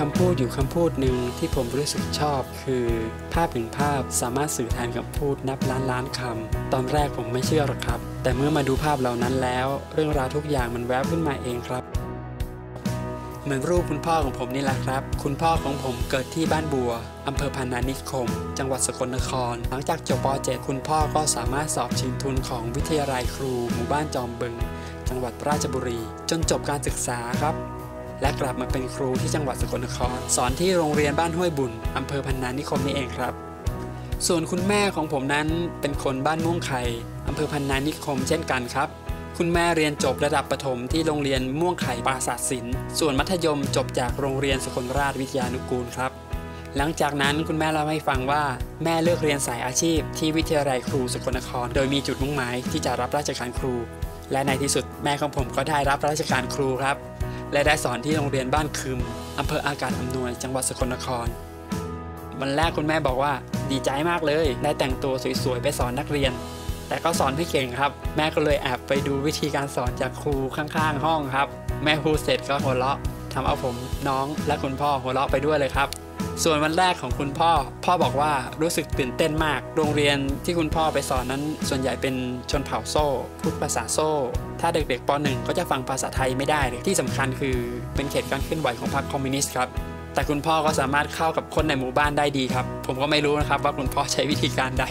คำพูดอยู่คำพูดหนึ่งที่ผมรู้สึกชอบ คือภาพหนึ่งภาพสามารถสื่อแทนคำพูดนับล้านล้านคำตอนแรกผมไม่เชื่อหรอกครับ แต่เมื่อมาดูภาพเหล่านั้นแล้ว เรื่องราวทุกอย่างมันแวบขึ้นมาเองครับเหมือนรูปคุณพ่อของผมนี่แหละครับ คุณพ่อของผมเกิดที่บ้านบัว อำเภอพันนานิคม จังหวัดสกลนคร หลังจากจบป .7 คุณพ่อก็สามารถสอบชิงทุนของวิทยาลัยครู หมู่บ้านจอมบึง จังหวัดราชบุรี จนจบการศึกษาครับ และกลับมาเป็นครูที่จังหวัดสกลนคร สอนที่โรงเรียนบ้านห้วยบุญอำเภอพันนานิคมนี่เองครับ ส่วนคุณแม่ของผมนั้นเป็นคนบ้านม่วงไข่อำเภอพันนานิคมเช่นกันครับ คุณแม่เรียนจบระดับประถมที่โรงเรียนม่วงไข่ปราศาสศิลป์ส่วนมัธยมจบจากโรงเรียนสกลราชวิทยานุกูลครับ หลังจากนั้นคุณแม่เล่าให้ฟังว่าแม่เลือกเรียนสายอาชีพ ที่วิทยาลัยครูสกลนคร โดยมีจุดมุ่งหมายที่จะรับราชการครู และในที่สุดแม่ของผมก็ได้รับราชการครูครับ และได้สอนที่โรงเรียนบ้านคืมอำเภออากาศอำนวย จังหวัดสกลนคร วันแรกคุณแม่บอกว่าดีใจมากเลย ได้แต่งตัวสวยๆ ไปสอนนักเรียน แต่ก็สอนไม่เก่งครับ แม่ก็เลยแอบไปดูวิธีการสอนจากครูข้างๆ ห้องครับ แม่พูดเสร็จก็หัวเราะทำเอาผมน้องและคุณพ่อหัวเราะไปด้วยเลยครับ ส่วนวันแรกของคุณพ่อ พ่อบอกว่ารู้สึกตื่นเต้นมาก โรงเรียนที่คุณพ่อไปสอนนั้น ส่วนใหญ่เป็นชนเผ่าโซ่ พูดภาษาโซ่ ถ้าเด็กๆป .1 ก็จะฟังภาษาไทยไม่ได้เลยที่สำคัญคือเป็นเขตการเคลื่อนไหวของพรรคคอมมิวนิสต์ครับแต่คุณพ่อก็สามารถเข้ากับคนในหมู่บ้านได้ดีครับ ผมก็ไม่รู้นะครับว่าคุณพ่อใช้วิธีการใด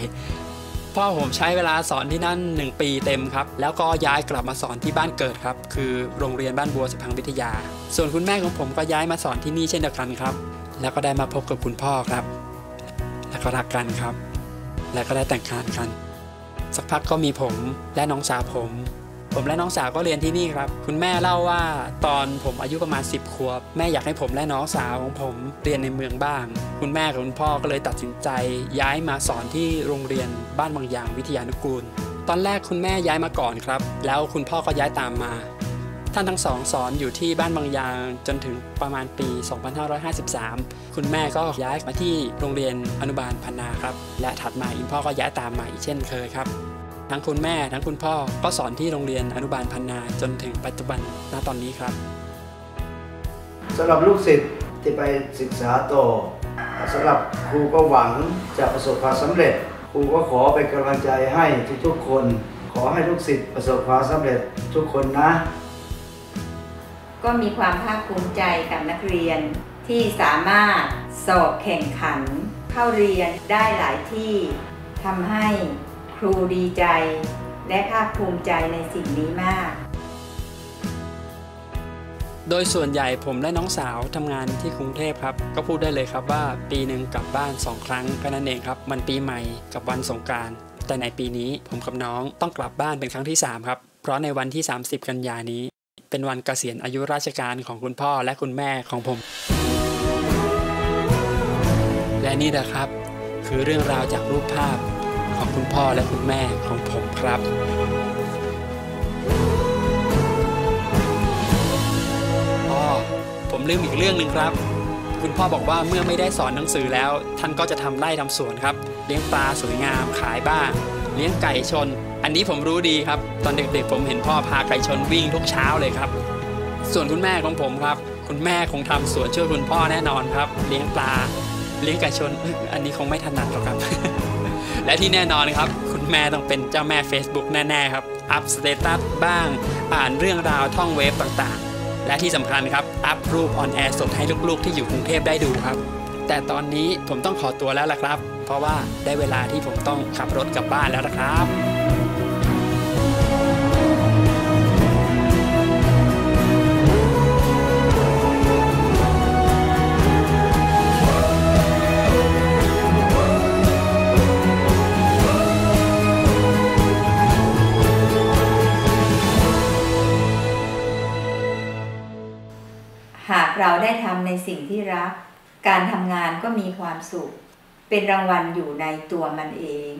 พ่อผมใช้เวลาสอนที่นั่น 1 ปีเต็มครับ แล้วก็ย้ายกลับมาสอนที่บ้านเกิดครับ คือโรงเรียนบ้านบัวสุพังวิทยา ส่วนคุณแม่ของผมก็ย้ายมาสอนที่นี่เช่นเดียวกันครับ แล้วก็ได้มาพบกับคุณพ่อครับ แล้วก็รักกันครับ แล้วก็ได้แต่งงานกัน สักพักก็มีผมและน้องสาวผม ผมและน้องสาวก็เรียนที่นี่ครับ คุณแม่เล่าว่าตอนผมอายุประมาณ 10 ขวบ แม่อยากให้ผมและน้องสาวของผมเรียนในเมืองบ้าง คุณแม่กับคุณพ่อก็เลยตัดสินใจ ย้ายมาสอนที่โรงเรียนบ้านบางอย่างวิทยานุกูล ตอนแรกคุณแม่ย้ายมาก่อนครับ แล้วคุณพ่อก็ย้ายตามมา ท่านทั้งสองสอนอยู่ที่บ้านบางยางจนถึงประมาณปี 2553 คุณแม่ก็ย้ายมาที่โรงเรียนอนุบาลพันนาครับ และถัดมาคุณพ่อก็ย้ายตามมาอีกเช่นเคยครับ ทั้งคุณแม่ ทั้งคุณพ่อ ก็สอนที่โรงเรียนอนุบาลพันนาจนถึงปัจจุบันณตอนนี้ครับสำหรับลูกศิษย์ที่ไปศึกษาต่อสำหรับครูก็หวังจะประสบความสำเร็จ ครูก็ขอเป็นกำลังใจให้ทุกๆคน ขอให้ลูกศิษย์ประสบความสำเร็จทุกคนนะ ก็มีความภาคภูมิใจกับนักเรียนที่สามารถสอบแข่งขัน เข้าเรียนได้หลายที่ทำให้ ครูดีใจ และภาคภูมิใจในสิ่งนี้มาก โดยส่วนใหญ่ผมและน้องสาวทำงานที่กรุงเทพครับ ก็พูดได้เลยครับว่าปีหนึ่งกลับบ้าน2ครั้งแค่นั้นเองครับ มันปีใหม่กับวันสงการ แต่ในปีนี้ผมกับน้องต้องกลับบ้านเป็นครั้งที่ 3 ครับ เพราะในวันที่ 30 กันยานี้ เป็นวันเกษียณอายุราชการของคุณพ่อและคุณแม่ของผม และนี่แหละครับ คือเรื่องราวจากรูปภาพ ของคุณพ่อและคุณแม่ของผมครับพ่อผมลืมอีกเรื่องหนึ่งครับ คุณพ่อบอกว่าเมื่อไม่ได้สอนหนังสือแล้ว ท่านก็จะทำไร่ทำสวนครับ เลี้ยงปลาสวยงามขายบ้าง เลี้ยงไก่ชน อันนี้ผมรู้ดีครับ ตอนเด็กๆ ผมเห็นพ่อพาไก่ชนวิ่งทุกเช้าเลยครับ ส่วนคุณแม่ของผมครับ คุณแม่คงทำสวนช่วยคุณพ่อแน่นอนครับ เลี้ยงปลาเลี้ยงไก่ชน อันนี้คงไม่ถนัดหรอกครับ และที่แน่นอนครับ คุณแม่ต้องเป็นเจ้าแม่ Facebook แน่ ๆ ครับ อัพสเตตัสบ้าง อ่านเรื่องราวท่องเว็บต่างๆ และที่สำคัญครับ อัพรูปออนแอร์สดให้ลูกๆ ที่อยู่กรุงเทพได้ดูครับ แต่ตอนนี้ผมต้องขอตัวแล้วล่ะครับ เพราะว่าได้เวลาที่ผมต้องขับรถกลับบ้านแล้วนะครับ เราได้ทำในสิ่งที่รัก การทำงานก็มีความสุข เป็นรางวัลอยู่ในตัวมันเอง